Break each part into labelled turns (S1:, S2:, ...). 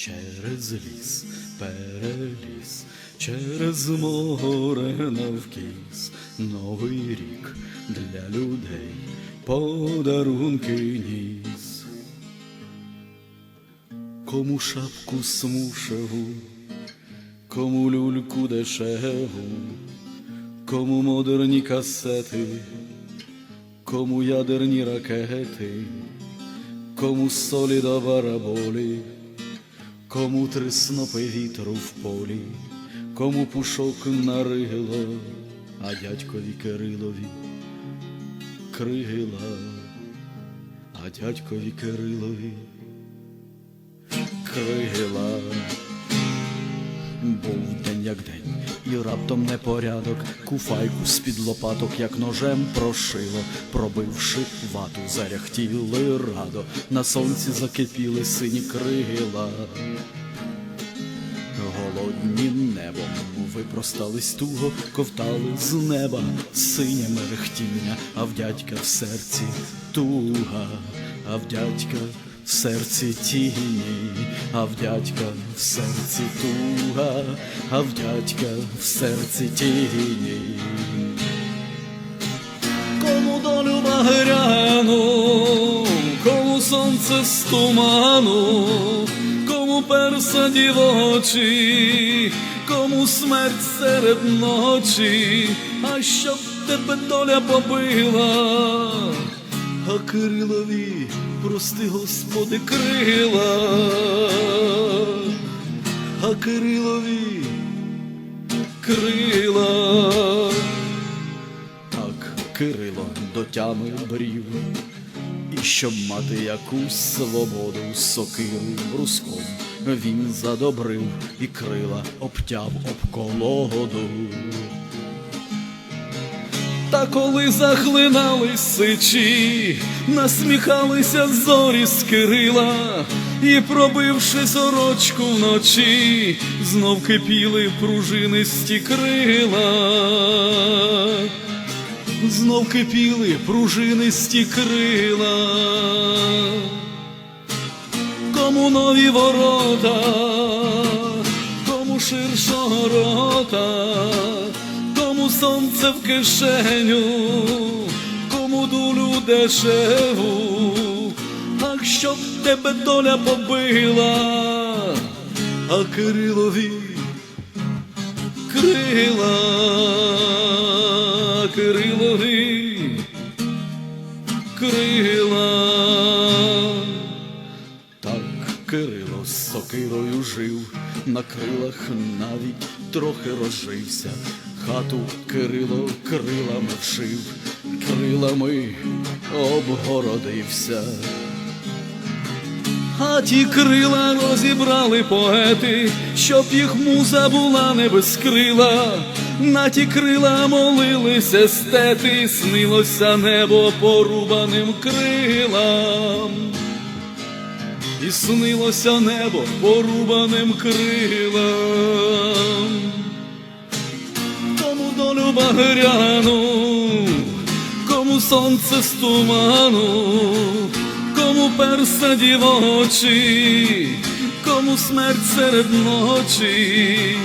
S1: Через ліс переліз, через море навкіс, новий рік для людей подарунки ніс. Кому шапку смушеву, кому люльку дешеву, кому модерні касети, кому ядерні ракети, кому солі до бараболі, кому три снопи вітру в полі, кому пушок на рило, а дядькові Кирилові крила, а дядькові Кирилові крила. Був день як день, і раптом непорядок, куфайку з-під лопаток, як ножем прошило, пробивши вату, заряхтіли радо, на сонці закипіли сині крила. Голодні небом випростались туго, ковтали з неба синє мерехтіння, а в дядька в серці туга, а в дядька в серці тіні, а в дядька в серці туга, а в дядька в серці тіні. Кому долю багряну, кому сонце з туману, кому перса дівочі, кому смерть серед ночі, а щоб тебе доля побила, а Кирилові, прости, Господи, крила, а Кирилові крила. Так Кирило до тями брів, і щоб мати якусь свободу, сокиру бруском він задобрив і крила обтяв об колоду. Та коли захлинались сичі, насміхалися зорі з Кирила, і, пробивши сорочку вночі, знов кипіли пружинисті крила, знов кипіли пружинисті крила. Кому нові ворота, кому ширшого рота, сонце в кишеню, кому дулю дешеву, ах, щоб тебе доля побила, а Кирилові крила, Кирилові крила. Так Кирило з сокирою жив, на крилах навіть трохи розжився. Хату Кирило крилами вшив, крилами обгородився. А ті крила розібрали поети, щоб їх муза була не без крила. На ті крила молилися естети, снилося небо порубаним крилам. І снилося небо порубаним крилам. Долю багряну, кому сонце з туману, кому перса дівочі, кому смерть серед ночі,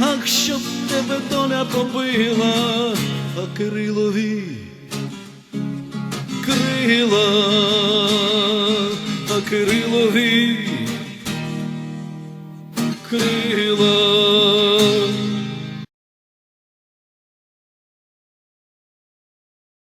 S1: ах, щоб тебе доля побила, а Кирилові крила, а Кирилові крила.